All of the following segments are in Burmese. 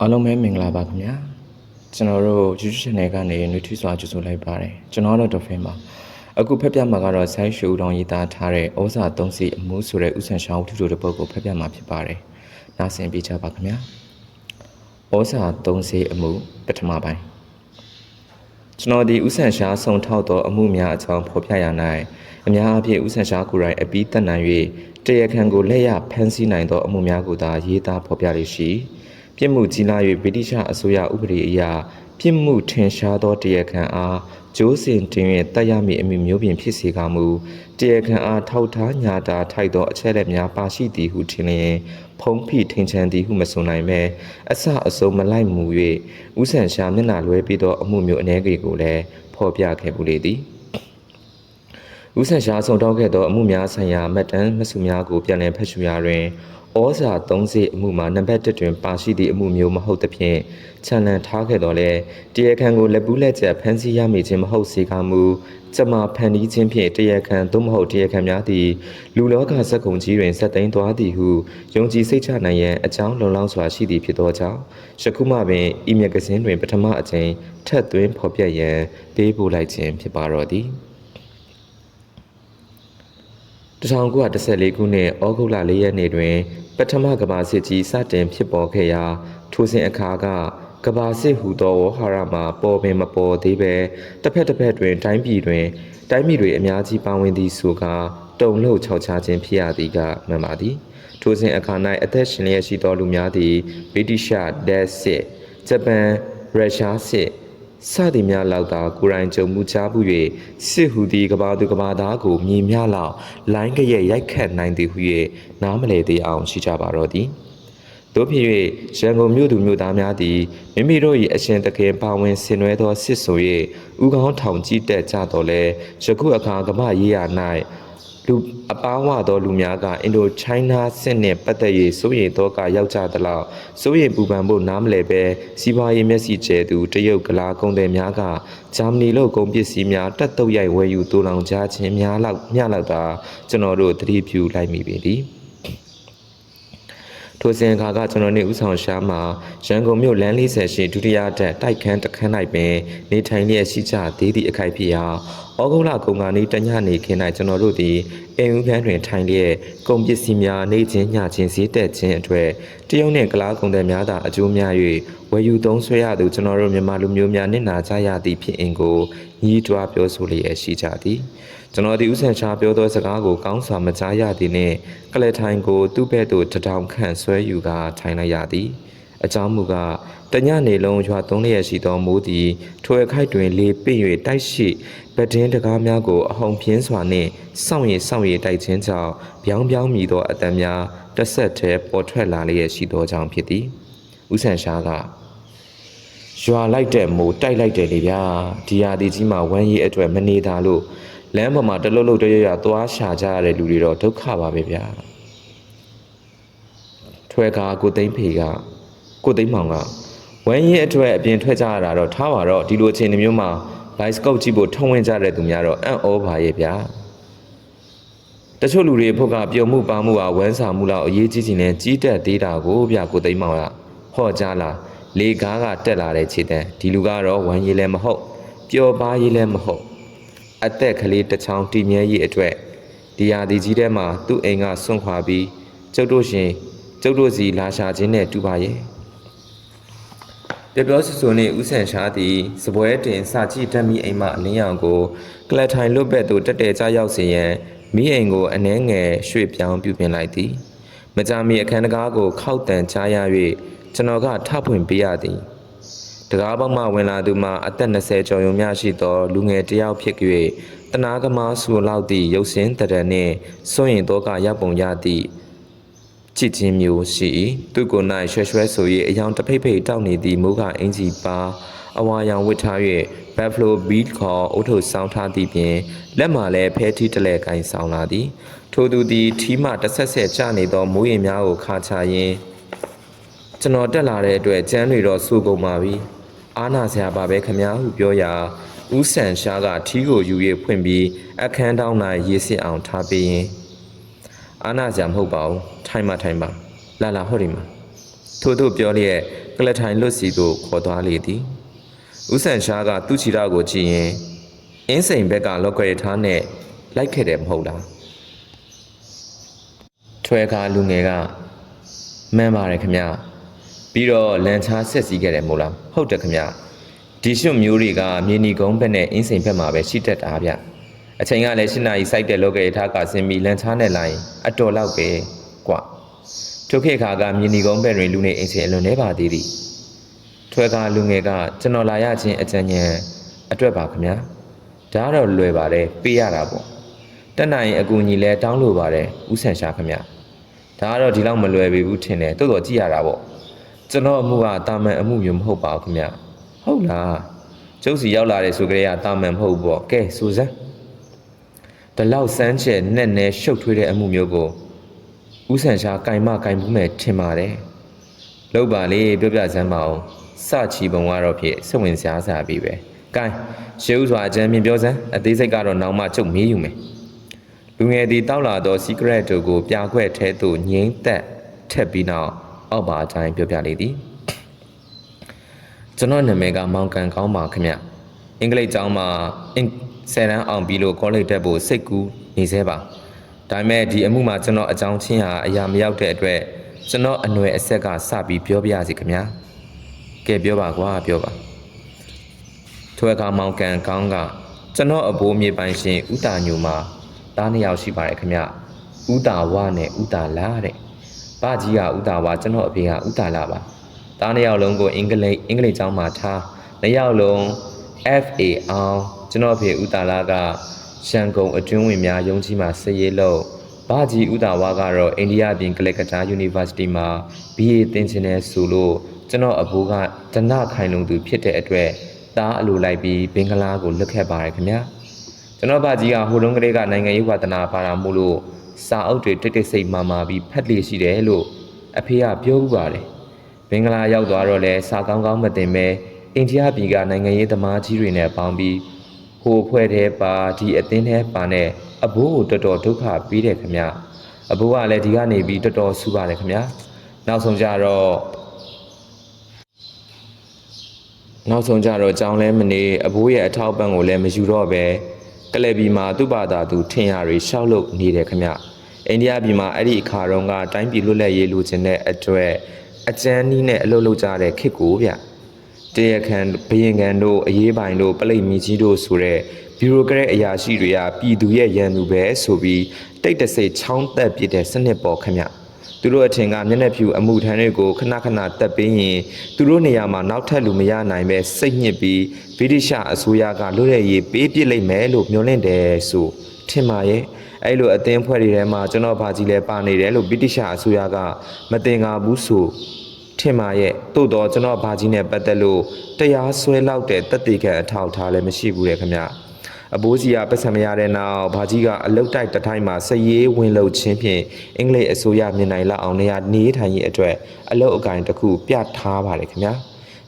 အားလုံးပဲမင်္ဂလာပါခင်ဗျာကျွန်တော်တို့ YouTube channel ကနေနှွေးထွေးစွာကြိုဆိုလိုက်ပါတယ်ကျွန်တော်တို့ Dolphin ပါအခုဖက်ပြမှာကတော့ဆိုင်းရှူတောင်ရေးသားထားတဲ့ဩဇာသုံးစီအမှုဆိုတဲ့ဥဆန်ရှောင်းထုတို့တစ်ပုဒ်ကိုဖက်ပြမှာဖြစ်ပါတယ်နားဆင်ပေးကြပါခင်ဗျာဩဇာသုံးစီအမှုပထမပိုင်းကျွန်တော်ဒီဥဆန်ရှားဆုံထောက်သောအမှုများအကြောင်းဖော်ပြရ၌အများအားဖြင့်ဥဆန်ရှားကိုယ်တိုင်အပြီးတက်နိုင်၍တရားခံကိုလက်ရဖမ်းဆီးနိုင်သောအမှုများကိုသာရေးသားဖော်ပြလေးရှိ ပြစ်မှုကြီးလာ၍ဗြိတိရှအစိုးရဥပဒေအရပြစ်မှုထင်ရှားသောတရားခံအားကျိုးစင်တင်၍တက်ရမည့်အမှုမျိုးပင်ဖြစ်စေကမူတရားခံအားထောက်ထားညာတာထိုက်သောအချက်လက်များပါရှိသည်ဟုထင်လျင်ဖုံးဖိထင်ချန်သည်ဟုမဆိုနိုင်ပဲအဆအဆုံးမလိုက်မူ၍ဥဆန်ရှာမျက်နှာလွဲပြီးသောအမှုမျိုးအနေကြီးကိုလည်းဖော်ပြခဲ့ပူလေသည်ဦးဆန်ရှားဆုံတောင်းခဲ့သောအမှုများဆိုင်ရာမှတ်တမ်းမဆုများကိုပြန်လည်ဖတ်ရှုရာတွင် ဩဇာ30အမှုမှာနံပါတ်1တွင်ပါရှိသည့်အမှုမျိုးမဟုတ်သဖြင့်ခြံလန်ထားခဲ့တော်လဲတရားခံကိုလက်ပူးလက်ချက်ဖမ်းဆီးရမိခြင်းမဟုတ်စေကမူကျမဖန်တီးခြင်းဖြင့်တရားခံသို့မဟုတ်တရားခံများသည်လူလောကစက်ကုံကြီးတွင်ဆက်သိမ်းသွားသည်ဟုယုံကြည်စိတ်ချနိုင်ရန်အကြောင်းလုံလောက်စွာရှိသည်ဖြစ်သောကြောင့်ယခုမှပင်ဤမြဂဇင်းတွင်ပထမအကြိမ်ထက်သွင်းဖော်ပြရန်ပေးပို့လိုက်ခြင်းဖြစ်ပါတော့သည် 1914ခုနှစ်ဩဂုတ်လ4ရက်နေ့တွင် ပထမကမ္ဘာစစ်ကြီးစတင်ဖြစ်ပေါ်ခဲ့ရာထိုစဉ်အခါကကမ္ဘာစစ်ဟူသောဝဟရမှာပေါ်ပင်မပေါ်သေးပဲတစ်ဖက်တစ်ဖက်တွင်တိုင်းပြည်တွင်တိုင်းပြည်တွေအများကြီးပါဝင်သည်ဆိုကာတုံလှုပ်ခြောက်ခြားခြင်းဖြစ်ရသည်ကမှန်ပါသည်ထိုစဉ်အခါ၌အသက်ရှင်လျက်ရှိသောလူများသည်ဗြိတိရှဒက်စစ်ဂျပန်ရုရှားစစ် စသည်များလောက်သာကိုယ်တိုင်ကြုံမှုကြားမှု၍စစ်ဟူသည်ကဘာသူကဘာသားကိုမြင်များလောက်လိုင်းကရဲ့ရိုက်ခတ်နိုင်သည်ဟု၍နားမလည်သေးအောင်ရှိကြပါတော့သည်တို့ဖြစ်၍ရန်ကုန်မြို့သူမြို့သားများသည်မိမိတို့၏အရှင်တကယ်ပါဝင်ဆင်နွှဲသောစစ်ဆို၍ဥကောင်းထောင်ကြည့်တက်ကြတော်လဲယခုအခါကမ္ဘာရေးရ၌ လူအပားဝသောလူများကအင်ဒိုချိုင်းနာစစ်နှင့်ပတ်သက်၍စိုးရိမ်သောကရောက်ကြသလောက်စိုးရိမ်ပူပန်ဖို့နားမလည်ပဲစီးပွားရေးမျက်စိကျဲသူတရုတ်ကလာကုန်သည်များကဂျာမနီလို့ကုန်ပစ္စည်းများတက်တုတ်ရိုက်ဝယ်ယူတူလောင်ကြခြင်းများလောက်မျှလောက်သာကျွန်တော်တို့သတိပြုလိုက်မိပေသည် ထိုစဉ်အခါကကျွန်တော်နေဥဆောင်ရှားမှာရန်ကုန်မြို့လမ်း40ရှိဒုတိယတက်တိုက်ခန်းတစ်ခန်း၌ပင်နေထိုင်လျက်ရှိကြသေးသည့်အခိုက်ဖြစ်ရာဩဂုတ်လကုံကနေတညနေခင်း၌ကျွန်တော်တို့သည်အိမ်ဦးခန်းတွင်ထိုင်လျက်ကုန်ပစ္စည်းများနေခြင်းညခြင်းဈေးတက်ခြင်းအတွေ့တရုတ်နှင့်ကလားကုန်သည်များသာအကျိုးများ၍ဝယ်ယူသုံးဆွဲရသူကျွန်တော်တို့မြန်မာလူမျိုးများနစ်နာကြရသည့်ဖြစ်အင်ကိုညီးတွားပြောဆိုလျက်ရှိကြသည် ကျွန်တော်ဒီဥဆန်ချာပြောသောစကားကိုကောင်းစွာမကြားရသည်နှင့်ကလထိုင်ကိုသူ့ဘက်သို့တထောင်ခန့်ဆွဲယူကာထိုင်လိုက်ရသည်အကြောင်းမူကားတညနေလုံးရွာသုံးလျက်ရှိသောမိုးသည်ထိုအခိုက်တွင်လေပင့်၍တိုက်ရှိဗဒင်းတကားများကိုအဟုန်ပြင်းစွာနှင့်စောင့်ရည်စောင့်ရည်တိုက်ခြင်းကြောင့်ပြောင်းပြောင်းမြည်သောအတံများတစ်ဆက်တည်းပေါ်ထွက်လာလျက်ရှိသောကြောင့်ဖြစ်သည်ဦးဆန်ရှားကရွာလိုက်တဲ့မိုးတိုက်လိုက်တယ်လေဗျာဒီဟာဒီကြီးမှာဝမ်းရည်အတွက်မနေတာလို့ လမ်းပေါ်မှာတလုတ်လုတ်တရရသွားရှာကြရတဲ့လူတွေတော့ဒုက္ခပါပဲဗျာထွဲကားကိုသိမ့်ဖေကကိုသိမ့်မောင်ကဝမ်းရင်အတွက်အပြင်ထွက်ကြရတာတော့ထားပါတော့ဒီလိုအခြေအနေမျိုးမှာဘိုက်စကုတ်ကြည့်ဖို့ထုံဝင်ကြတဲ့သူများတော့အံ့ဩပါရဲ့ဗျာတချို့လူတွေဖို့ကပြုံမှုပါမှုဟာဝမ်းစာမှုလောက်အရေးကြီးခြင်းနဲ့ကြီးတက်သေးတာကိုဗျကိုသိမ့်မောင်ကဟောကြားလာလေကားကတက်လာတဲ့ခြေတန်းဒီလူကတော့ဝမ်းရည်လည်းမဟုတ်ပျော်ပါးရည်လည်းမဟုတ် အသက်ကလေးတစ်ချောင်းတည်မြဲရေးအတွက်ဒီဟာဒီကြီးထဲမှာသူ့အိမ်ကဆွန့်ခွာပြီးကျုပ်တို့ရှင်ကျုပ်တို့စီလာရှာခြင်းနဲ့တူပါရဲ့ပြပြောဆူဆူနဲ့ဥဆန်ရှားသည်စပွဲတင်စာကြည့်တတ်မိအိမ်မှအလင်းရောင်ကိုကလတ်ထိုင်လွတ်ဘက်သို့တက်တဲကြရောက်စေရန်မိအိမ်ကိုအနှဲငယ်ရွှေ့ပြောင်းပြုပြင်လိုက်သည်မကြမီအခန်းတကားကိုခောက်တန်ချရ၍ကျွန်တော်ကထဖွင့်ပေးရသည် တကားပေါက်မှဝင်လာသူမှာအသက်20ကျော်ရုံမျှရှိသောလူငယ်တစ်ယောက်ဖြစ်၍တနာကမားဆူလောက်သည့်ရုပ်စင်းတရံနှင့်စွန့်ရင်တော့ကရပ်ပုံရသည့်ကြည်ချင်းမျိုးရှိ၏သူကိုယ်၌ရွှဲရွှဲဆို၍အယောင်တစ်ဖိတ်ဖိတ်တောက်နေသည့်မိုးကအင်ကြီးပါအဝါရောင်ဝတ်ထား၍ Buffalo Beat ခေါ်အုတ်ထုပ်ဆောင်းထားသည့်ပြင်လက်မှလည်းဖဲထီးတလဲကင်ဆောင်လာသည် ထိုသူသည်ထီးမှတစ်ဆက်ဆက်ကျနေသောမိုးရင်များကိုခါချရင်းကျွန်တော်တက်လာတဲ့အတွက်ကျန်းတွေတော့စူကုန်ပါပြီ အာနာဆရာပါပဲခမ ्या ဟုပြောရာဦးဆန်ရှားကထီးကိုယူ၍ဖွင့်ပြီးအခန်းတောင်း၌ရေစစ်အောင်ထားပေးရင်အာနာဆရာမဟုတ်ပါဘူးထိုင်ပါထိုင်ပါလာလာဟောဒီမှာထို့သို့ပြောလျက်ကလထိုင်လွတ်စီသို့ခေါ်သွားလေသည်ဦးဆန်ရှားကသူ့ချီရကိုကြည့်ရင်အင်းစိန်ဘက်ကလောက်ကရထားနဲ့လိုက်ခဲ့တယ်မဟုတ်လားထွဲကားလူငယ်ကမှန်ပါတယ်ခင်ဗျ ပြီးတော့လန်ချားဆက်စီးခဲ့တယ်မဟုတ်လားဟုတ်တယ်ခင်ဗျဒီရွှွမျိုးတွေကမြေနီကုန်းဘက်နဲ့အင်းစိန်ဘက်မှာပဲရှိတတ်တာဗျအချိန်ကလည်း၈နာရီစိုက်တဲ့လောက်ကရထားကဆင်းပြီးလန်ချားနဲ့လိုက်အတော်လောက်ပဲကွာထိုခေတ်ခါကမြင်းဒီကုန်းဘက်တွင်လူနေအိမ်ချင်းအလွန်နေပါသေးသည်ထွဲကားလူငယ်ကကျွန်တော်လာရခြင်းအကြံဉာဏ်အတွက်ပါခင်ဗျာဒါကတော့လွယ်ပါတယ်ပေးရတာပေါ့တက်နိုင်ရင်အကူအညီလဲတောင်းလို့ပါတယ်ဥဆန်ရှာခင်ဗျာဒါကတော့ဒီလောက်မလွယ်ပေဘူးထင်တယ်တိုးတော်ကြည့်ရတာပေါ့ ကျွန်တော်အမှုကတာမန်အမှုမျိုးမဟုတ်ပါဘူးခင်ဗျာဟုတ်လားကျုပ်စီရောက်လာတယ်ဆိုကြတဲ့ကတာမန်မဟုတ်ဘူးပေါ့ကဲစူဇန်ဒီလောက်စမ်းချဲနဲ့နဲ့ရှုပ်ထွေးတဲ့အမှုမျိုးကိုဦးဆန်ရှားကင်မကင်မှုမဲ့ထင်ပါတယ်။လောက်ပါလေပြောပြစမ်းပါအောင်။စချီပုံကတော့ဖြစ်စိတ်ဝင်စားစားပြီပဲ။ကင်ရှေးဥစွာအကြံမြင်ပြောစမ်းအသေးစိတ်ကတော့နောက်မှချုပ်မေးယူမယ်။လူငယ်သည်တောက်လာသော secret တို့ကိုပြာခွဲ့ထဲသို့ငိမ့်သက်ထက်ပြီးနောက် အောက်ပါအတိုင်းပြောပြလေသည်။ကျွန်တော်နာမည်ကမောင်ကန်ကောင်းပါခင်ဗျ။အင်္ဂလိပ်ကျောင်းမှာအင်ဆယ်တန်းအောင်ပြီးလို့ကောလိပ်တက်ဖို့စိတ်ကူးနေသေးပါ။ဒါပေမဲ့ဒီအမှုမှာကျွန်တော်အကြောင်းချင်းဟာအရာမရောက်တဲ့အတွက်ကျွန်တော်အနွယ်အဆက်ကစပြီးပြောပြရစီခင်ဗျာ။ကဲပြောပါကွာပြောပါ။ထွဲကမောင်ကန်ကောင်းကကျွန်တော်အဘိုးမြေပိုင်ရှင်ဥတာညိုမှာတားနှစ်ယောက်ရှိပါတယ်ခင်ဗျ။ဥတာဝနဲ့ဥတာလာတဲ့။ ဘာကြီးကဥတာဝကျွန်တော်အဖေကဥတာလာပါ။တားနှစ်ယောက်လုံးကိုအင်္ဂလိပ်အင်္ဂလိပ်ကျောင်းမှာထားနှစ်ယောက်လုံး FA အောင်ကျွန်တော်အဖေဥတာလာကရန်ကုန်အတွင်းဝင်များယုံကြီးမှာစည်ရေးလို့ဘာကြီးဥတာဝါကတော့အိန္ဒိယပြည်ကလကတာ University မှာ BA သင်ချင်တယ်ဆိုလို့ကျွန်တော်အဘိုးကဒနခိုင်လုံသူဖြစ်တဲ့အတွက်တားအလိုလိုက်ပြီးဘင်္ဂလားကိုလွတ်ခဲ့ပါတယ်ခင်ဗျာကျွန်တော်ဘာကြီးကဟိုတုန်းကလေးကနိုင်ငံရေးဝါသနာပါတာမို့လို့ စာအုပ်တွေတိတ်တိတ်ဆိတ်မာမာပြီးဖတ်လေရှိတယ်လို့အဖေကပြောဥပါတယ်ဘင်္ဂလားရောက်သွားတော့လဲစာကောင်းကောင်းမတင်ပဲအိန္ဒိယပြည်ကနိုင်ငံရေးသမားကြီးတွေနဲ့ပေါင်းပြီးဟိုအဖွဲ့တဲ့ပါဒီအသင်းထဲပါနဲ့အဘိုးကိုတော်တော်ဒုက္ခပေးတယ်ခင်ဗျအဘိုးကလည်းဒီကနေပြီးတော်တော်ဆူပါတယ်ခင်ဗျနောက်ဆုံးကြတော့နောက်ဆုံးကြတော့ကြောင်းလဲမနေအဘိုးရဲ့အထောက်ပံ့ကိုလည်းမယူတော့ပဲ ကလပ်ဘီမှာသူ့ဘာသာသူထင်ရတွေရှောက်လို့နေတယ်ခင်ဗျအိန္ဒိယပြည်မှာအဲ့ဒီအခါတုန်းကတိုင်းပြည်လွတ်လပ်ရေးလူချင်းတဲ့အတွက်အကျန်းနီးနဲ့အလုပ်လုပ်ကြတဲ့ခစ်ကိုဗျတရခန်ဘရင်ကန်တို့အရေးပိုင်တို့ပလိတ်မီကြီးတို့ဆိုတဲ့ဘီရိုကရက်အရာရှိတွေကပြည်သူရဲ့ရန်သူပဲဆိုပြီးတိတ်တဆိတ်ချောင်းသက်ပြစ်တဲ့စနစ်ပေါ်ခင်ဗျ သူတို့အထင်ကမျက်နှာဖြူအမှုထမ်းတွေကိုခဏခဏတက်ပေးရင်သူတို့နေရာမှာနောက်ထပ်လူမရနိုင်ပဲစိတ်ညစ်ပြီးဗြိတိရှအစိုးရကလွတ်ရရေးပေးပစ်လိုက်မယ်လို့မျှော်လင့်တယ်ဆိုထင်ပါရဲ့အဲ့လိုအသင်းဖွဲ့တွေထဲမှာကျွန်တော်ဘာကြီးလဲပါနေတယ်လို့ဗြိတိရှအစိုးရကမတင်ကားဘူးဆိုထင်ပါရဲ့သို့တော့ကျွန်တော်ဘာကြီးနဲ့ပတ်သက်လို့တရားစွဲလောက်တဲ့တက်တေခံအထောက်ထားလည်းမရှိဘူးလေခင်ဗျ အဘိုးစီကပတ်စံမရတဲ့နောက်ဘာကြီးကအလုတ်တိုက်တစ်ထိုင်းမှာစရေးဝင်လုချင်းဖြင့်အင်္ဂလိပ်အစိုးရမြင်နိုင်လောက်အောင်နေရာနေထိုင်ရေးအတွက်အလုတ်အကင်တစ်ခုပြထားပါတယ်ခင်ဗျာ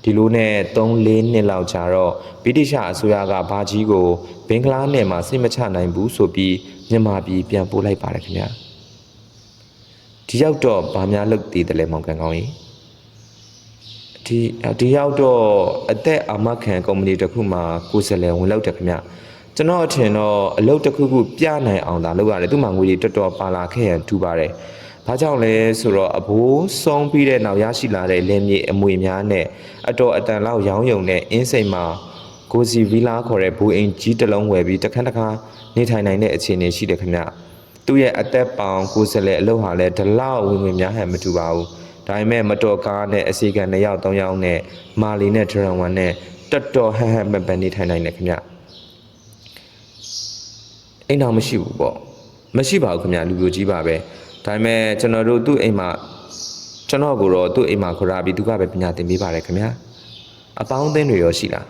ဒီလိုနဲ့3-4နှစ်လောက်ကြာတော့ဗြိတိရှအစိုးရကဘာကြီးကိုဘင်္ဂလားနယ်မှာစိတ်မချနိုင်ဘူးဆိုပြီးမြန်မာပြည်ပြန်ပို့လိုက်ပါတယ်ခင်ဗျာဒီရောက်တော့ဗာများလုပ်တည်တယ်လေမောင်ကန်ကောင်းကြီးဒီဒီရောက်တော့အသက်အာမခံကုမ္ပဏီတစ်ခုမှာကိုယ်စားလှယ်ဝင်လောက်တယ်ခင်ဗျ ကျွန်တော်အထင်တော့အလုပ်တစ်ခုခုပြနိုင်အောင်သာလုပ်ရတယ်သူ့မှာငွေတွေတော်တော်ပါလာခဲ့ရန်ထူပါတယ်ဘာကြောင့်လဲဆိုတော့အဘိုးဆုံးပြီးတဲ့နောက်ရရှိလာတဲ့လင်းမြေအမွေများနဲ့အတော်အတန်လောက်ရောင်းယုံတဲ့အင်းစိန်မှာကိုစီဗီလာခေါ်တဲ့ဘူအိမ်ကြီးတစ်လုံးဝယ်ပြီးတခန်းတခါနေထိုင်နိုင်တဲ့အခြေအနေရှိတယ်ခင်ဗျသူ့ရဲ့အသက်ပေါင်ကိုယ်စလဲအလုပ်ဟာလည်းဒလောက်ဝင်ဝင်များဟန်မတူပါဘူးဒါပေမဲ့မတော်ကားနဲ့အစီကံ2ယောက်3ယောက်နဲ့မာလီနဲ့ဒရန်ဝန်နဲ့တော်တော်ဟန်ဟန်ပန်ပန်နေထိုင်နိုင်တယ်ခင်ဗျ အိမ်တော်မရှိဘူးပေါ့မရှိပါဘူးခင်ဗျလူပြိုကြီးပါပဲဒါပေမဲ့ကျွန်တော်တို့သူ့အိမ်မှာကျွန်တော်ကိုတော့သူ့အိမ်မှာခေါ်လာပြီးသူကပဲပညာသင်ပေးပါတယ်ခင်ဗျအပေါင်းအသင်းတွေရောရှိလား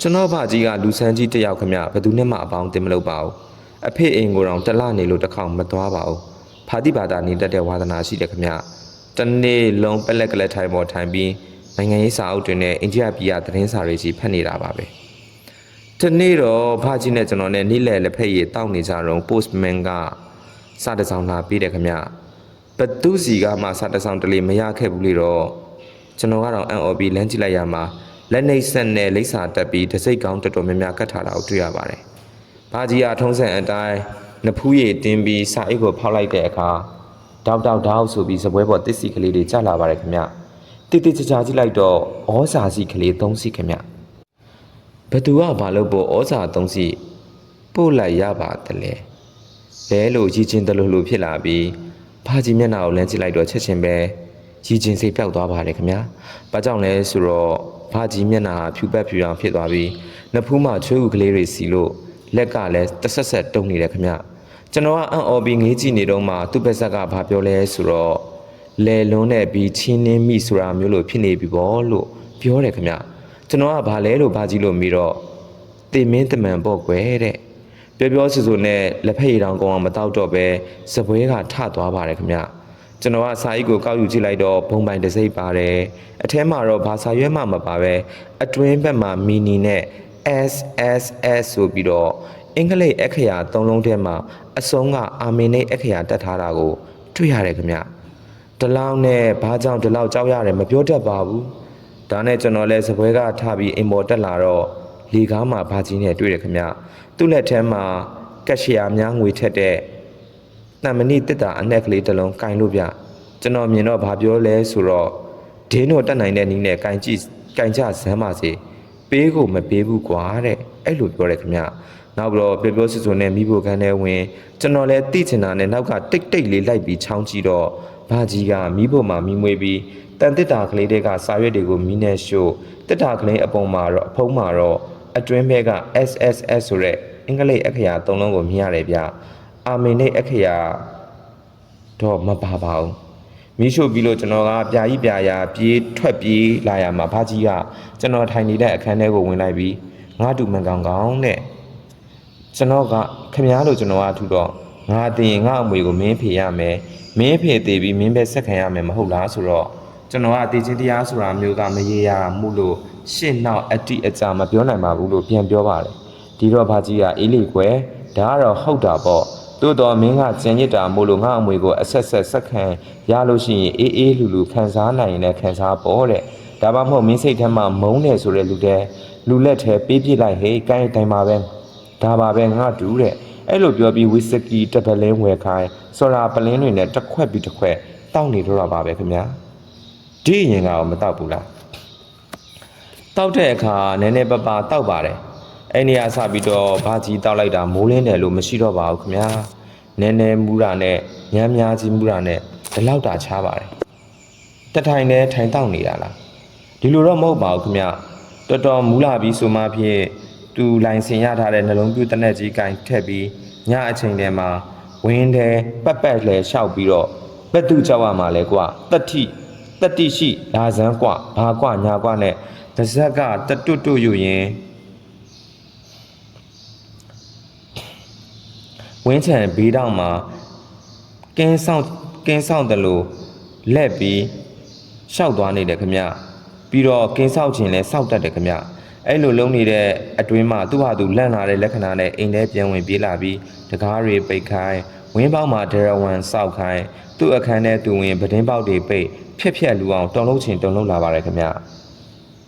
ကျွန်တော်ဘာကြီးကလူဆန်းကြီးတစ်ယောက်ခင်ဗျဘယ်သူနဲ့မှအပေါင်းအသင်းမလုပ်ပါဘူးအဖေအိမ်ကိုတော့တလနေလို့တစ်ခေါက်မသွားပါဘူးဖာတိဘာသာနေတတ်တဲ့ဝါသနာရှိတယ်ခင်ဗျတနေ့လုံးပက်လက်ကလက်ထိုင်ပေါ်ထိုင်ပြီးနိုင်ငံရေးစာအုပ်တွေနဲ့အိန္ဒိယပြည်ကသတင်းစာတွေကြီးဖတ်နေတာပါပဲ။ ဒီနေ့တော့ဖာကြီးနဲ့ကျွန်တော်နဲ့နေ့လည်လက်ဖက်ရည်တောက်နေကြတော့ postman ကစာတစ်စောင်လာပေးတယ်ခင်ဗျ။ဘသူစီကမှစာတစ်စောင်တလေမရခဲ့ဘူးလေတော့ကျွန်တော်ကတော့အန်အော်ပြီးလမ်းကြည့်လိုက်ရမှာလက်နှိပ်ဆက်နဲ့လိပ်စာတက်ပြီးတစိတ်ကောင်းတော်တော်များများကတ်ထားတာကိုတွေ့ရပါတယ်။ဘာကြီးကထုံးစံအတိုင်းနဖူးရည်တင်းပြီးစာအိတ်ကိုဖောက်လိုက်တဲ့အခါတောက်တောက်တောက်ဆိုပြီးစပွဲပေါ်တစ်စီကလေးတွေကျလာပါတယ်ခင်ဗျ။တိတိကျကျကြည့်လိုက်တော့ဩစာစီကလေး၃စီခင်ဗျ။ ဘသူကဘာလို့ပို့ဩစာ၃စီပို့လိုက်ရပါတလဲ။လဲလို့ကြီးချင်းတလူလူဖြစ်လာပြီးဘာကြီးမျက်နှာကိုလမ်းကြည့်လိုက်တော့ချက်ချင်းပဲကြီးချင်းစိတ်ပျောက်သွားပါတယ်ခင်ဗျာ။ဘာကြောင့်လဲဆိုတော့ဘာကြီးမျက်နှာဖြူပတ်ဖြူအောင်ဖြစ်သွားပြီးနဖူးမှချွေးဥကလေးတွေစီလို့လက်ကလည်းတဆက်ဆက်တုံနေတယ်ခင်ဗျ။ကျွန်တော်ကအံ့ဩပြီးငေးကြည့်နေတော့မှသူ့ဘက်ဆက်ကဘာပြောလဲဆိုတော့လဲလွန်းတဲ့ပြီးချင်းနှင်းမိဆိုတာမျိုးလို့ဖြစ်နေပြီပေါ့လို့ပြောတယ်ခင်ဗျ။ ကျွန်တော်ကဘာလဲလို့ဘာကြီးလို့ပြီးတော့တင်မင်းတမန်ပေါ့ကွယ်တဲ့။ပြောပြောဆိုဆိုနဲ့လက်ဖက်ရည်တောင်ကောင်းအောင်မတောက်တော့ပဲစပွဲကထသွားပါတယ်ခင်ဗျ။ကျွန်တော်ကစာအိတ်ကိုကောက်ယူကြည့်လိုက်တော့ဘုံပိုင်တစ်စိပ်ပါတယ်။အထဲမှာတော့ဘာစာရွက်မှမပါပဲအတွင်းဘက်မှာမီနီနဲ့ SSS ဆိုပြီးတော့အင်္ဂလိပ်အခရာသုံးလုံးထဲမှာအစုံကအာမင်နဲ့အခရာတက်ထားတာကို တွေ့ရတယ်ခင်ဗျ။ဒီလောက်နဲ့ဘာကြောင့်ဒီလောက်ကြောက်ရတယ်မပြောတတ်ပါဘူး။ ဒါနဲ့ကျွန်တော်လည်းစပွဲကထပြီးအိမ်ပေါ်တက်လာတော့လေကားမှာဘာကြီးနဲ့တွေ့တယ်ခင်ဗျ။သူ့လက်ထဲမှာကက်ရှီယာများငွေထက်တဲ့တန်မဏိတစ်တာအနက်ကလေးတစ်လုံးကင်လို့ဗျကျွန်တော်မြင်တော့ဘာပြောလဲဆိုတော့ဒင်းတို့တက်နိုင်တဲ့နီးနဲ့ကင်ကြည့်ကင်ကြဇမ်းပါစေပေးကိုမပေးဘူးကွာတဲ့အဲ့လိုပြောတယ်ခင်ဗျနောက်ပြီးတော့ပြောပြောဆွဆွနဲ့မိဖို့ကန်းထဲဝင်ကျွန်တော်လည်းတိချင်တာနဲ့နောက်ကတိတ်တိတ်လေးလိုက်ပြီးချောင်းကြည့်တော့ဘာကြီးကမိဖို့မှာမိမွေးပြီး တန်တစ်တာကလေးတွေကစာရွက်တွေကိုမိနဲ့ရှို့တစ်တာကလေးအပုံမှာတော့အဖုံးမှာတော့အတွင်းဘက်က SSS ဆိုတဲ့အင်္ဂလိပ်အခရာသုံးလုံးကိုမြင်ရတယ်ဗျအာမင်နဲ့အခရာတော့မပါပါဘူးမီးရှို့ပြီးလို့ကျွန်တော်ကပြာကြီးပြာရာပြေးထွက်ပြေးလာရမှာဘာကြီးကကျွန်တော်ထိုင်နေတဲ့အခန်းထဲကိုဝင်လိုက်ပြီးငါတူမန်ကောင်ကောင်တဲ့ကျွန်တော်ကခမားလို့ကျွန်တော်ကထူတော့ငါတင်ရင်ငါအမွေကိုမင်းဖေရမယ်မင်းဖေသေးပြီးမင်းပဲဆက်ခံရမယ်မဟုတ်လားဆိုတော့ ကျွန်တော်ကတည်ချင်းတရားဆိုတာမျိုးကမရေရမှုလို့ရှင်းနောက်အတိအကျမပြောနိုင်ပါဘူးလို့ပြန်ပြောပါတယ်ဒီတော့ဘာကြီးကအေးလေကွယ်ဒါကတော့ဟုတ်တာပေါ့သို့တော်မင်းကကြံရစ်တာမို့လို့ငါအမွေကိုအဆက်ဆက်ဆက်ခံရလို့ရှိရင်အေးအေးလူလူခံစားနိုင်ရင်လည်းခံစားပေါ်တဲ့ဒါမှမဟုတ်မင်းစိတ်ထဲမှာမုန်းတယ်ဆိုတဲ့လူတဲ့လူလက်ထဲပေးပြလိုက်ဟေးကိုင်းတိုင်းမှာပဲဒါပါပဲငါတူတဲ့အဲ့လိုပြောပြီးဝီစကီတပလင်းဝယ်ခိုင်းစော်ရာပလင်းတွေနဲ့တစ်ခွက်ပြီးတစ်ခွက်တောက်နေတော့တာပါပဲခင်ဗျာ ဒီရင်ကတော့မတောက်ဘူးလားတောက်တဲ့အခါနည်းနည်းပပတောက်ပါတယ်အဲ့နေရာစပြီးတော့ဘာကြီးတောက်လိုက်တာမိုးလင်းတယ်လို့မရှိတော့ပါဘူးခင်ဗျာနည်းနည်းမူတာနဲ့ညမ်းများကြီးမူတာနဲ့ဒီလောက်တာချားပါတယ်တထိုင်နဲ့ထိုင်တောက်နေတာလားဒီလိုတော့မဟုတ်ပါဘူးခင်ဗျတော်တော်မူလာပြီးဆိုမှဖြင့်သူလိုင်စင်ရထားတဲ့နှလုံးပြူတနက်ကြီးကင်ထက်ပြီးညအချိန်တည်းမှာဝင်းထဲပတ်ပတ်လဲလျှောက်ပြီးတော့ဘက်သူကြောက်ရမှာလဲကွာတတိ တတိရှိလာစမ်းကွာဘာကွာညာကွာနဲ့တစ်စက်ကတတွတ်တွတ်ယူရင်ဝင်းချံဘေးတောင်မှာကင်းဆောင်ကင်းဆောင်တယ်လို့လက်ပြီးရှောက်သွားနေတယ်ခမပြီးတော့ကင်းဆောက်ခြင်းလဲစောက်တတ်တယ်ခမအဲ့လိုလုံးနေတဲ့အတွင်းမှာသူ့ဟာသူလန့်လာတဲ့လက္ခဏာနဲ့အိမ်ထဲပြန်ဝင်ပြေးလာပြီးတကားတွေပိတ်ခိုင်း ဝင်းပေါက်မှာဒရဝမ်စောက်ခိုင်းသူ့အခန်းထဲသူဝင်ပဒင်းပေါက်တွေပိတ်ဖြက်ဖြက်လူအောင်တုံလုံးချင်းတုံလုံးလာပါတယ်ခမ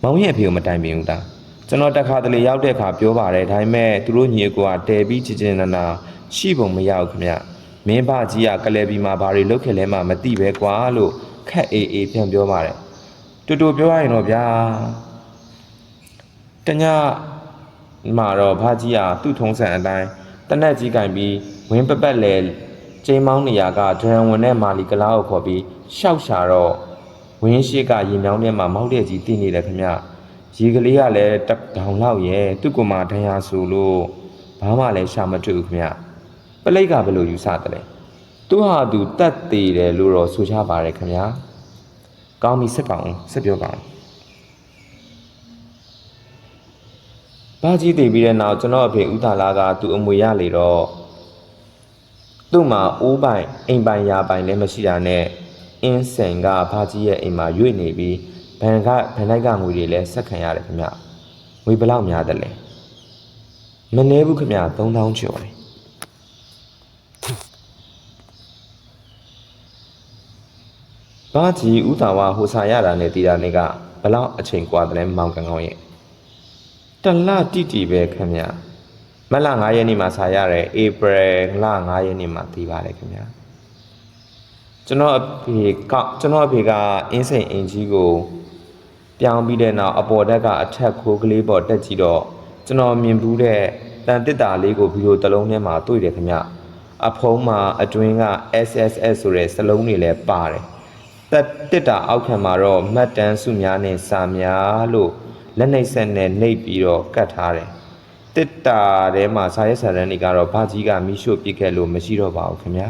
မောင်ရဲ့အဖေကိုမတိုင်ပင်ဘူးလားကျွန်တော်တက်ခါတလေရောက်တဲ့အခါပြောပါတယ်ဒါပေမဲ့သူတို့ညီကိုကတဲပြီးချစ်ချင်နနာရှိပုံမရဘူးခမမင်းဘကြီးကကလဲပြီးမှဘာတွေလုပ်ခဲ့လဲမှမသိပဲကွာလို့ခက်အေးအေးပြန်ပြောပါတယ်တူတူပြောရရင်တော့ဗျာတညမှာတော့ဘာကြီးကသူ့ထုံးစံအတိုင်းတနက်ကြီးကင်ပြီး ဝင်းပပတ်လဲကျိမ်းမောင်းနေရကဒရန်ဝင်နဲ့မာလီကလားကိုခေါ်ပြီးရှောက်ရှာတော့ဝင်းရှိကရင်မြောင်းထဲမှာမောက်တဲ့ကြီးတည်နေတယ်ခင်ဗျရေကလေးကလည်းတတောင်လောက်ရဲ့သူ့ကိုယ်မှာဒဏ်ရာဆိုလို့ဘာမှလည်းရှာမတွေ့ဘူးခင်ဗျပလိတ်ကဘယ်လိုယူဆတယ်လဲသူဟာသူတတ်သေးတယ်လို့တော့ဆိုချပါတယ်ခင်ဗျာကောင်းပြီစက်ကောင်စက်ပြောကောင်ဘာကြီးတည်ပြီးတဲ့နောက်ကျွန်တော်အဖေဦးသာလာကသူအမွေရလေတော့ သူ့မှာအိုးပိုင်အိမ်ပိုင်ရာပိုင်လည်းမရှိတာနဲ့အင်းစင်ကဘာကြီးရဲ့အိမ်မှာရွေ့နေပြီးဘန်ကဘန်လိုက်ကငွေတွေလည်းဆက်ခံရတယ်ခင်ဗျငွေဘယ်လောက်များတယ်လဲမနေဘူးခင်ဗျ3000ကျော်တယ် ။ ဘ ဘာကြီးဥသာဝဟိုစာရတာနဲ့တည်တာနေကဘလောက်အချိန်กว่าတယ်လဲမောင်ကန်ကောင်းရဲ့တလတိတိပဲခင်ဗျ မတ်လ9ရက်နေ့မှာစာရတယ်ဧပြီလ9ရက်နေ့မှာတည်ပါတယ်ခင်ဗျကျွန်တော်အဖေကကျွန်တော်အဖေကအင်းစိန်အင်ကြီးကိုပြောင်းပြီးတဲ့နောက်အပေါ်တက်ကအထက်ခိုးကလေးပေါ်တက်ကြည့်တော့ကျွန်တော်မြင်ဘူးတဲ့တန်တစ်တာလေးကိုဗီဒီယိုတစ်လုံးထဲမှာတွေ့တယ်ခင်ဗျအဖုံးမှာအတွင်းက SSS ဆိုတဲ့စလုံးတွေလည်းပါတယ်တက်တစ်တာအောက်ခံမှာတော့မှတ်တမ်းစုများနဲ့စာများလို့လက်နှိပ်ဆက်နဲ့နှိပ်ပြီးတော့ကတ်ထားတယ် တစ်တာထဲမှာစာရဲစာတန်းတွေကတော့ဘာကြီးကမီးရှို့ပစ်ခဲ့လို့မရှိတော့ပါဘူးခင်ဗျ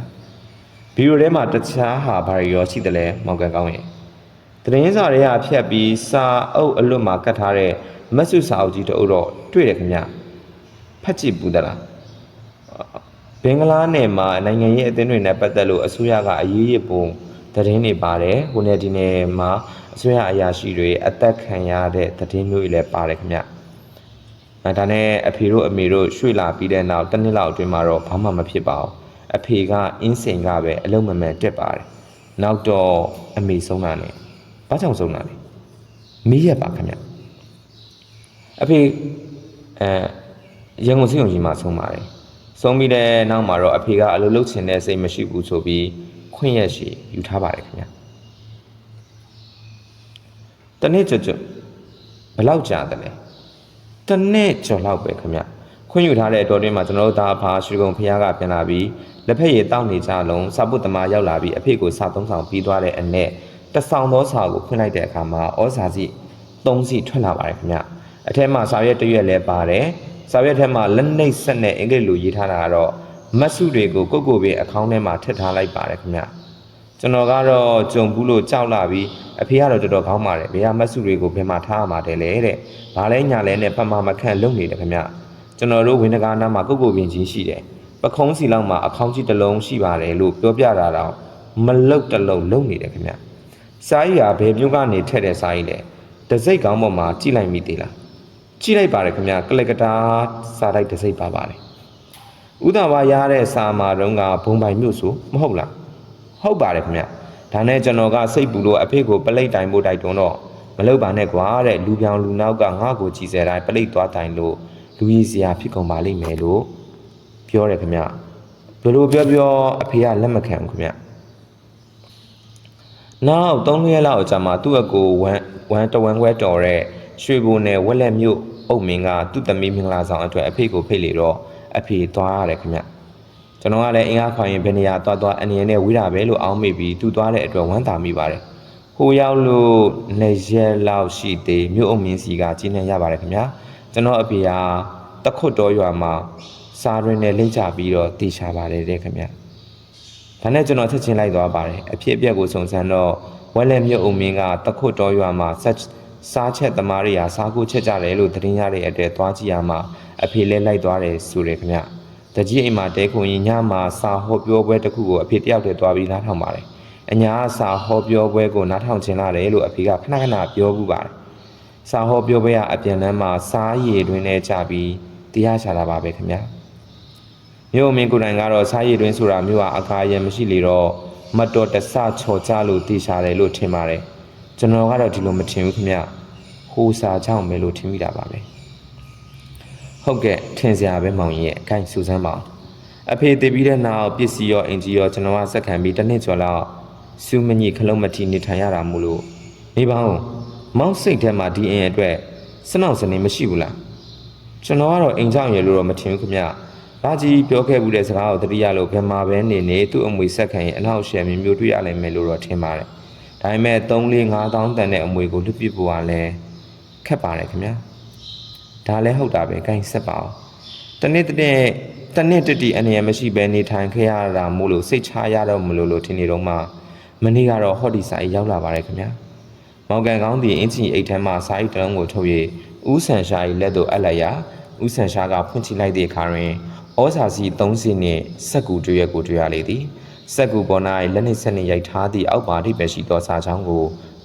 ဗီဒီယိုထဲမှာတခြားဟာဘာတွေရောရှိတယ်လဲမောင်ကန်ကောင်းရဲ့သတင်းစာတွေကဖြတ်ပြီးစာအုပ်အလွတ်မှာကတ်ထားတဲ့မက်ဆုစာအုပ်ကြီးတအုပ်တော့တွေ့တယ်ခင်ဗျဖတ်ကြည့်ဘူးသလားဘင်္ဂလားနယ်မှာနိုင်ငံရေးအသင်းတွေနဲ့ပတ်သက်လို့အစိုးရကအရေးရပုံသတင်းတွေပါတယ်ဟိုနယ်ဒီနယ်မှာအစိုးရအရာရှိတွေအသက်ခံရတဲ့သတင်းမျိုးတွေလည်းပါတယ်ခင်ဗျ အဲဒါနဲ့အဖေတို့အမေတို့ရွှေ့လာပြီးတဲ့နောက်တစ်နှစ်လောက်အတွင်းမှာတော့ဘာမှမဖြစ်ပါဘူးအဖေကအင်းစိန်ကပဲအလုံးမမှန်တက်ပါတယ်နောက်တော့အမေဆုံးတာနဲ့ဘာကြောင့်ဆုံးတာလဲမီးရက်ပါခင်ဗျအဖေအဲရန်ကုန်စီုံကြီးမှာဆုံးပါတယ်ဆုံးပြီးတဲ့နောက်မှာတော့အဖေကအလုပ်လုပ်ချင်တဲ့စိတ်မရှိဘူးဆိုပြီးခွင့်ရက်ရှိယူထားပါတယ်ခင်ဗျတနေ့ကြွကြွဘယ်လောက်ကြာတယ်လဲ တနေ့ကျော်လောက်ပဲခင်ဗျခွင့်ယူထားတဲ့အတော်တွင်းမှာကျွန်တော်တို့သားအဖာရွှေကုံဖះကပြန်လာပြီးလက်ဖက်ရည်တောက်နေကြလုံးစာပုတ်သမားရောက်လာပြီးအဖေကိုစာသုံးဆောင်ပြီးသွားတဲ့အနဲ့တဆောင်သောစာကိုဖွင့်လိုက်တဲ့အခါမှာဩဇာစီ၃စီထွက်လာပါတယ်ခင်ဗျအထက်မှာစာရွက်တစ်ရွက်လည်းပါတယ်စာရွက်ထဲမှာလက်နှိပ်ဆက်နဲ့အင်္ဂလိပ်လိုရေးထားတာကတော့မတ်စုတွေကိုကိုယ့်ကိုယ်ပင်အကောင့်ထဲမှာထည့်ထားလိုက်ပါတယ်ခင်ဗျ ကျွန်တော်ကတော့ကြုံဘူးလို့ကြောက်လာပြီးအဖေကတော့တော်တော်ကောင်းပါတယ်ဘယ်ဟာမတ်စုတွေကိုဘယ်မှာထားရမှာတယ်လဲတဲ့ဘာလဲညာလဲနဲ့ပမာမခန့်လုံနေတယ်ခင်ဗျကျွန်တော်တို့ဝင်းတကားနားမှာကိုယ့်ကိုယ်ပင်ချင်းရှိတယ်ပခုံးစီလောက်မှာအကောင့်ကြီးတစ်လုံးရှိပါတယ်လို့ပြောပြတာတော့မလုတ်တစ်လုံးလုံနေတယ်ခင်ဗျစားရီဟာဘယ်မျိုးကနေထက်တဲ့စားရီလဲတစိတ်ကောင်းပေါ်မှာကြည့်လိုက်မိသေးလားကြည့်လိုက်ပါတယ်ခင်ဗျကလကတာစားလိုက်တစိတ်ပါပါတယ်ဥဒဝါရတဲ့စာမာတုံးကဘုံပိုင်မြို့ဆိုမဟုတ်လား ဟုတ်ပါတယ်ခင်ဗျဒါနဲ့ကျွန်တော်ကစိတ်ပူလို့အဖေကိုပလိတ်တိုင်ဖို့တိုက်တွန်းတော့မလုပ်ပါနဲ့ကွာတဲ့လူပြောင်လူနောက်ကငါ့ကိုကြည်စဲတိုင်းပလိတ်သွားတိုင်လို့လူကြီးစရာဖြစ်ကုန်ပါလိမ့်မယ်လို့ပြောတယ်ခင်ဗျဘယ်လိုပြောပြောအဖေကလက်မခံဘူးခင်ဗျနောက်3ရက်လောက်ကြာမှသူ့အကိုဝမ်ဝမ်တဝမ်ခွဲတော်တဲ့ရွှေဘိုနယ်ဝက်လက်မြို့အုပ်မင်းကသူ့သမီးမင်္ဂလာဆောင်အတွက်အဖေကိုဖိတ်လေတော့အဖေသွားရတယ်ခင်ဗျ ကျွန်တော်ကလည်းအင်အားခေါင်ရင်ဘယ်နေရာသွားသွားအနေနဲ့ဝေးတာပဲလို့အောင်းမိပြီးသူသွားတဲ့အတွက်ဝမ်းသာမိပါတယ်ဟိုရောက်လို့နှစ်ရက်လောက်ရှိသေးမြို့အုပ်မင်းစီကကြီးနေရပါတယ်ခင်ဗျာကျွန်တော်အဖေကတခွတ်တော်ရွာမှာစားရင်းနဲ့လိမ့်ချပြီးတော့တေချာပါတယ်တဲ့ခင်ဗျာဒါနဲ့ကျွန်တော်ချက်ချင်းလိုက်သွားပါတယ်အဖြစ်အပျက်ကိုစုံစမ်းတော့ဝက်လက်မြုပ်အုံမင်းကတခုတ်တော်ရွာမှာဆက်စားချက်သမားတွေဟာစားကိုချက်ကြတယ်လို့သတင်းရတဲ့အတွက်သွားကြည့်ရမှာအဖေလဲလိုက်သွားတယ်ဆိုတယ်ခင်ဗျ တကြီးအိမ်မှာတဲခုံရင်ညမှာစာဟောပြောပွဲတစ်ခုကိုအဖေတယောက်တည်းသွားပြီးနားထောင်ပါတယ်အညာကစာဟောပြောပွဲကိုနားထောင်ခြင်းလာတယ်လို့အဖေကခဏခဏပြောဘူးပါတယ်စာဟောပြောပွဲကအပြန်လန်းမှာစားရည်တွင်နဲ့ကြပြီးတရားချတာပါပဲခင်ဗျာမြို့မင်းကိုယ်တိုင်ကတော့စားရည်တွင်းဆိုတာမြို့ဟာအခါရံမရှိလေတော့မတော်တဆချော်ကြလို့တည်ရှာတယ်လို့ထင်ပါတယ်ကျွန်တော်ကတော့ဒီလိုမထင်ဘူးခင်ဗျဟိုစာကြောင့်ပဲလို့ထင်မိတာပါပဲ ဟုတ်ကဲ့ထင်စရာပဲမောင်ကြီးရဲ့အကိုင်းစူစမ်းပါအောင်အဖေတည်ပြီးတဲ့နောက်ပစ္စည်းရောအင်ဂျီရောကျွန်တော်ကစက်ခံပြီးတစ်နှစ်ကျော်လောက်စူးမညိခလုံးမထီနေထိုင်ရတာမို့လို့နေပါဦးမောင်းစိတ်ထဲမှာဒီအင်အတွက်စနောက်စနေမရှိဘူးလားကျွန်တော်ကတော့အိမ်ကြောင်ရလို့တော့မထင်ဘူးခင်ဗျ။ဘာကြီးပြောခဲ့ဘူးတဲ့စကားကိုတတိယလို့ဘယ်မှာပဲနေနေသူ့အမွေဆက်ခံရင်အနောက်ရှယ်မျိုးမျိုးတွေ့ရလိမ့်မယ်လို့တော့ထင်ပါတယ်။ဒါပေမဲ့3 4 5တောင်းတန်တဲ့အမွေကိုလွတ်ပစ်ဖို့ကလည်းခက်ပါတယ်ခင်ဗျာ။ ဒါလည်းဟုတ်တာပဲဂိုင်းဆက်ပါအောင်။တနေ့တနေ့တနေ့တတိအနေရမရှိဘဲနေထိုင်ခဲ့ရတာမို့လို့စိတ်ချရတော့မလို့လို့ထင်နေတော့မှမနေ့ကတော့ဟော့ဒီဆိုင်ရောက်လာပါတယ်ခင်ဗျာ။မောင်ကန်ကောင်းဒီအင်ချီအိတ်ထဲမှာစာအိတ်တလုံးကိုထုတ်၍ဦးဆန်ရှာ၏လက်သို့အပ်လိုက်ရာဦးဆန်ရှာကဖွင့်ချိလိုက်သည့်အခါတွင်ဩဇာစီ၃စီနှင့်စက်ကူတွေ့ရကိုတွေ့ရလေသည်စက်ကူပေါ်၌လက်နှင့်ဆက်နှင့်ရိုက်ထားသည့်အောက်ပါအဓိပ္ပာယ်ရှိသောစာချောင်းကို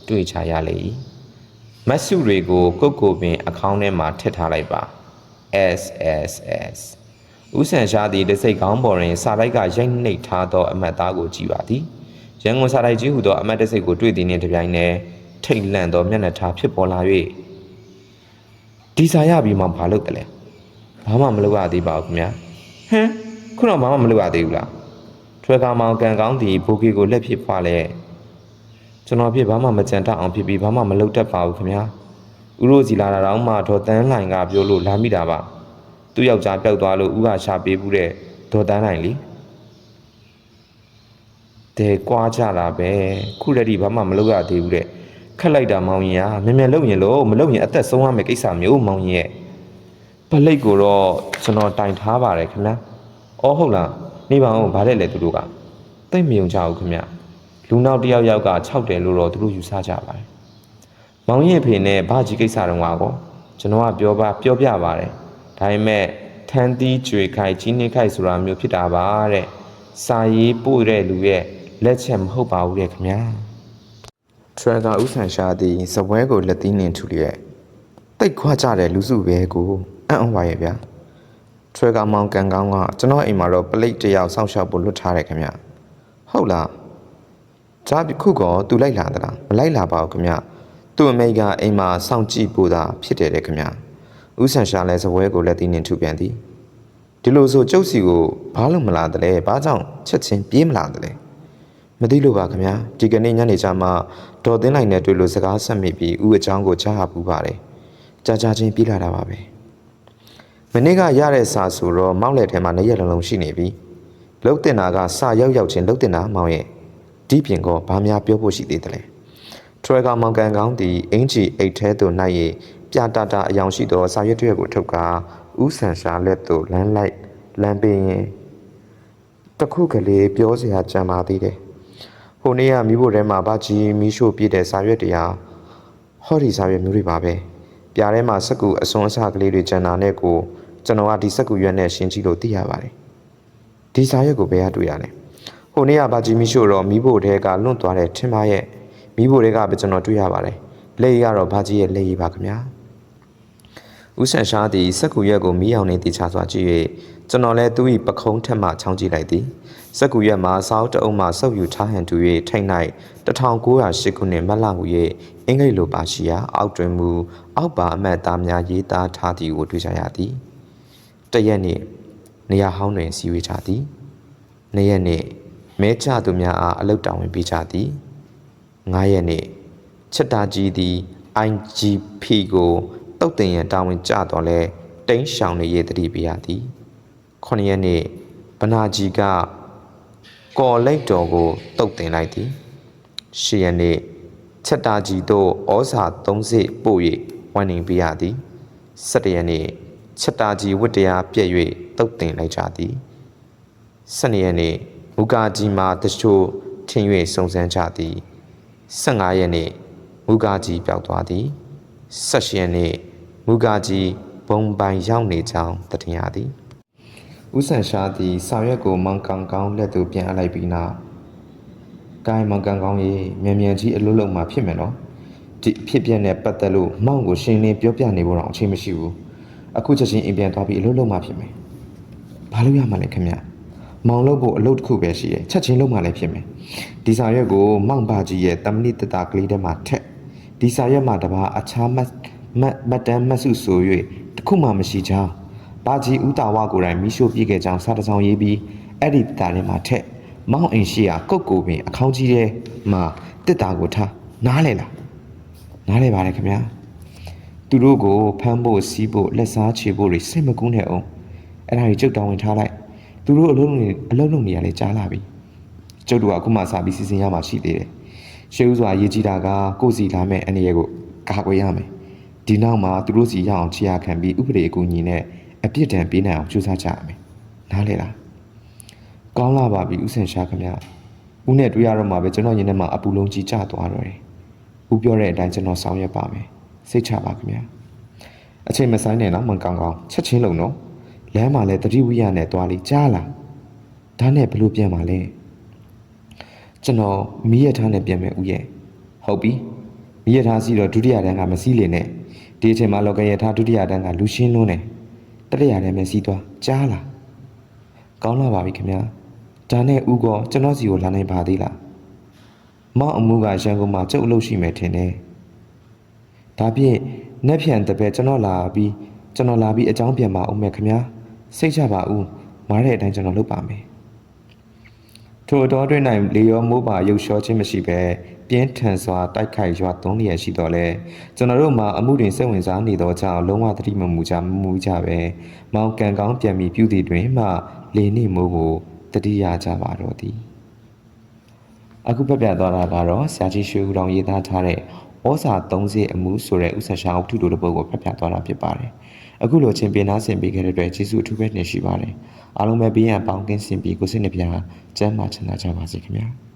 တွေ့ချရလေ၏ မတ်စုတွေကိုကုတ်ကိုပင်အကောင့်ထဲမှထည့်ထားလိုက်ပါ SSS ဦးဆန်ရှာသည်တစိတ်ကောင်းပေါ်တွင်စာတိုက်ကရိုက်နှိပ်ထားသောအမှတ်သားကိုကြည့်ပါသည်ရန်ကုန်စာတိုက်ကြီးဟူသောအမတ်တစိတ်ကိုတွေ့သည်နှင့်တပြိုင်နက်ထိတ်လန့်သောမျက်နှာထားဖြစ်ပေါ်လာ၍ဒီစာရပြီးမှဘာလုပ်တယ်လဲဘာမှမလုပ်ရသေးပါဘူးခင်ဗျာဟမ်ခုတော့ဘာမှမလုပ်ရသေးဘူးလားထွဲကားမောင်ကန်ကောင်းသည်ဘိုကီကိုလက်ဖြစ်ဖွာလဲ ကျွန်တော်ဖြစ်ဘာမှမကြံတတ်အောင်ဖြစ်ပြီးဘာမှမလုပ်တတ်ပါဘူးခင်ဗျာဥရိုစီလာတာတော့မှဒေါ်တန်းလှိုင်ကပြောလို့လာမိတာပါသူ့ယောက်ျားပျောက်သွားလို့ဥကရှာပေးဘူးတဲ့ဒေါ်တန်းလှိုင်လीတဲကွာကြတာပဲခုတည်းကဘာမှမလုပ်ရသေးဘူးတဲ့ခက်လိုက်တာမောင်ရင်อ่ะမြန်မြန်လုပ်ရင်လို့မလုပ်ရင်အသက်ဆုံးရမယ့်ကိစ္စမျိုးမောင်ရင်ရဲ့ပလိတ်ကိုတော့ကျွန်တော်တိုင်ထားပါတယ်ခင်ဗျာအော်ဟုတ်လားနေပါဦးဗါတဲ့လေသူတို့ကသိမ့်မယုံကြဘူးခင်ဗျ လူနောက်တစ်ယောက်ယောက်က6တယ်လို့တော့သူတို့ယူဆကြပါတယ်မောင်ရင်ဖေနဲ့ဘာကြီးကိစ္စတုန်းကတော့ကျွန်တော်ကပြောပါပြောပြပါတယ်ဒါပေမဲ့ထန်းသီးကြွေခိုက်ကြီးနေခိုက်ဆိုတာမျိုးဖြစ်တာပါတဲ့စာရေးပို့တဲ့လူရဲ့လက်ချက်မဟုတ်ပါဘူးတဲ့ခင်ဗျာထရကာဥဆန်ရှာသည်စပွဲကိုလက်သီးနှင်ထူလျက်တိတ်ခွာကြတဲ့လူစုပဲကိုအံ့ဩပါရဲ့ဗျာထရကာမောင်ကန်ကောင်းကကျွန်တော်အိမ်မှာတော့ပလိတ်တစ်ယောက်စောင့်ရှောက်ဖို့လွတ်ထားတယ်ခင်ဗျာဟုတ်လား ဂျာခုကောသူလိုက်လာသလားမလိုက်လာပါဘူးခင်ဗျာသူ့အမေကအိမ်မှာစောင့်ကြည့်ဖို့သာဖြစ်တယ်တဲ့ခင်ဗျာဥဆန်ရှာလဲစပွဲကိုလက်သီးနှင်ထူပြန်သည်ဒီလိုဆိုကျုပ်စီကိုဘာလို့မလာတယ်လဲဘာကြောင့်ချက်ချင်းပြေးမလာတယ်လဲမသိလို့ပါခင်ဗျာဒီကနေ့ညနေကျမှဒေါ်သိန်းလိုက်နဲ့တွေ့လို့စကားဆက်မိပြီးဥအချောင်းကိုကြားဟပူပါတယ်ကြာကြာချင်းပြေးလာတာပါပဲမနေ့ကရတဲ့စာဆိုတော့မောက်လက်ထဲမှာနှစ်ရက်လုံးလုံးရှိနေပြီလှုပ်တင်တာကစာရောက်ရောက်ချင်းလှုပ်တင်တာမောင်ရဲ့ ဒီပြင်ကောဘာများပြောဖို့ရှိသေးတယ်လဲထရကာမောင်ကန်ကောင်းသည်အင်ဂျီအိတ်ထဲသို့နိုင်၍ပြတာတာအယောင်ရှိသောစာရွက်တွေကိုထုတ်ကာဥဆန်ရှာလက်သို့လမ်းလိုက်လမ်းပင်ရင်တခုကလေးပြောစရာကြံပါသေးတယ်ဟိုနေ့ကမိဖို့ထဲမှာဗကြီးမီးရှို့ပြစ်တဲ့စာရွက်တရားဟောဒီစာရွက်မျိုးတွေပါပဲပြားထဲမှာစက်ကူအစွန်းအစကလေးတွေကျန်တာနဲ့ကိုကျွန်တော်ကဒီစက်ကူရွက်နဲ့ရှင်းကြည့်လို့သိရပါတယ်ဒီစာရွက်ကိုဘယ်ကတွေ့ရလဲဟို နေ့ကဗကြီးမီးရှို့တော့မိဖို့ထဲကလွန့်သွားတဲ့ထင်ပါရဲ့မိဖို့ထဲကပဲကျွန်တော်တွေ့ရပါတယ်လက်ရည်ကတော့ဗကြီးရဲ့လက်ရည်ပါခင်ဗျာဦးဆန်ရှားသည်စက်ကူရက်ကိုမီးအောင်နေတိချစွာကြည့်၍ကျွန်တော်လည်းသူ့၏ပခုံးထက်မှချောင်းကြည့်လိုက်သည်စက်ကူရက်မှာစောက်တအုပ်မှဆုပ်ယူထားဟန်တူ၍ထိတ်၌1908ခုနှစ်မတ်လဟူ၍အင်္ဂလိပ်လိုပါရှိရာအောက်တွင်မူအောက်ပါအမတ်သားများရေးသားထားသည်ကိုတွေ့ကြရသည်တရက်နေ့နေရာဟောင်းတွင်စီဝေးကြသည်နေ့ရက်နေ့ မဲချသူများအားအလုတ်တောင်းဝင်ပေးကြသည်9ရက်နေ့ချက်တာကြီးသည် IGP ကိုတုတ်တင်ရန်တာဝန်ကျတော့လဲတိန်းရှောင်နေရတတိပြရသည်9ရက်နေ့ဗနာကြီးကကော်လိတ်တော်ကိုတုတ်တင်လိုက်သည်10ရက်နေ့ချက်တာကြီးတို့ဩဇာ30ပို့၍ဝန်နေပြရသည်17ရက်နေ့ချက်တာကြီးဝတ္တရားပြည့်၍တုတ်တင်လိုက်ကြသည်12ရက်နေ့ မူကာကြီးမှာတချို့ထင်၍စုံစမ်းကြသည်15ရက်နေ့မူကာကြီးပျောက်သွားသည်18ရက်နေ့မူကာကြီးဘုံပိုင်ရောက်နေကြောင်းသိရသည်ဦးဆန်ရှားသည်ဆောင်ရွက်ကိုမောင်ကန်ကောင်းလက်သို့ပြန်အပ်လိုက်ပြီးနောက်ကိုင်းမောင်ကန်ကောင်းရေမြန်မြန်ကြီးအလုပ်လုပ်မှဖြစ်မယ်နော်ဒီအဖြစ်ပြက်နဲ့ပတ်သက်လို့မောင်ကိုရှင်းလင်းပြောပြနေဖို့တော့အချိန်မရှိဘူးအခုချက်ချင်းအိမ်ပြန်သွားပြီးအလုပ်လုပ်မှဖြစ်မယ်ဘာလို့ရမှာလဲခင်ဗျ မောင်လုပ်ဖို့အလုပ်တစ်ခုပဲရှိတယ်ချက်ချင်းလုပ်မှလည်းဖြစ်မယ်ဒီဆောင်ရွက်ကိုမောင်ပါကြီးရဲ့တမဏိတတကလေးထဲမှာထက်ဒီစာရွက်မှာတပါအခြားမတ်မတ်မတ်တမ်းမတ်စုဆို၍တခုမှမရှိကြောင်းဘာကြီးဦးတာဝကိုယ်တိုင်မိရှို့ပြခဲ့ကြောင်းစာတစောင်ရေးပြီးအဲ့ဒီတာထဲမှာထက်မောင်အိမ်ရှိရာကုတ်ကိုပင်အခေါင်းကြီးထဲမှာတစ်တာကိုထားနားလေလားနားလေပါလေခင်ဗျာသူတို့ကိုဖမ်းဖို့စီးဖို့လက်စားချေဖို့တွေစိတ်မကူးနဲ့အောင်အဲ့ဒါကြီးကြုတ်တောင်းဝင်ထားလိုက် သူတို့အလုံးလုံးအလုံးလုံးနေရလေကြားလာပြီကျုပ်တို့ကအခုမှစာပြီးစီစဉ်ရမှာရှိသေးတယ်ရှေးဦးစွာရေးကြည့်တာကကိုယ်စီလာမဲ့အနေရကိုကာကွယ်ရမယ်ဒီနောက်မှာသူတို့စီရအောင်ချရာခံပြီးဥပဒေအကူအညီနဲ့အပြစ်ဒဏ်ပေးနိုင်အောင်ကြိုးစားကြရမယ်နားလေလားကောင်းလာပါပြီဥဆင်ရှာခင်ဗျဦးနဲ့တွေ့ရတော့မှပဲကျွန်တော်ရင်ထဲမှာအပူလုံးကြီးကျသွားတော့တယ်ဦးပြောတဲ့အတိုင်းကျွန်တော်ဆောင်ရွက်ပါမယ်စိတ်ချပါခင်ဗျအချိန်မဆိုင်နဲ့တော့မကောင်းကောင်းချက်ချင်းလုံးနော် လမ်းမှာလည်းတတိဝိယနဲ့သွားလိကြားလားဒါနဲ့ဘလို့ပြန်ပါလဲကျွန်တော်မီးရထားနဲ့ပြန်မယ်ဦးရဲ့ဟုတ်ပြီမီးရထားစီတော့ဒုတိယတန်းကမစီးလေနဲ့ဒီအချိန်မှာလောကရထားဒုတိယတန်းကလူရှင်းလုံးတယ်တတိယတန်းပဲစီးသွားကြားလားကောင်းလာပါပြီခင်ဗျာဒါနဲ့ဦးကကျွန်တော်စီကိုလာနိုင်ပါသေးလားမောင်အမှုကရန်ကုန်မှာကျုပ်အလုပ်ရှိမယ်ထင်တယ်ဒါဖြင့်နက်ဖြန်တပည့်ကျွန်တော်လာပြီးကျွန်တော်လာပြီးအကြောင်းပြန်ပါဦးမယ်ခင်ဗျာ စိတ်ချပါဦးမားတဲ့အတိုင်းကျွန်တော်လုပ်ပါမယ်ထိုအတော်တွင်၌လေရောမိုးပါရုပ်လျှောခြင်းမရှိဘဲပြင်းထန်စွာတိုက်ခိုက်ရွာသွန်းလျက်ရှိတော့လဲကျွန်တော်တို့မှာအမှုတွင်စိတ်ဝင်စားနေသောကြောင့်လုံးဝသတိမမူကြမမူကြပဲမောင်ကန်ကောင်းပြန်ပြီးပြုသည်တွင်မှလေနှင့်မိုးကိုတတိယကြပါတော့သည်အခုဖက်ပြသွားတာကတော့ဆရာကြီးရွှေဦးတော်ရေးသားထားတဲ့ဩစာ30အမှုဆိုတဲ့ဥစ္စာရှာအုပ်ထုတို့တစ်ပုဒ်ကိုဖက်ပြသွားတာဖြစ်ပါတယ်။ အခုလိုချင်းပြနာဆင်ပေးခဲ့တဲ့အတွက်ကျေးဇူးအထူးပဲတင်ရှိပါတယ်။အားလုံးပဲဘေးရန်ပေါင်းကင်းစင်ပြီးကိုစိတ်နှပြကျမ်းမာချမ်းသာကြပါစေခင်ဗျာ။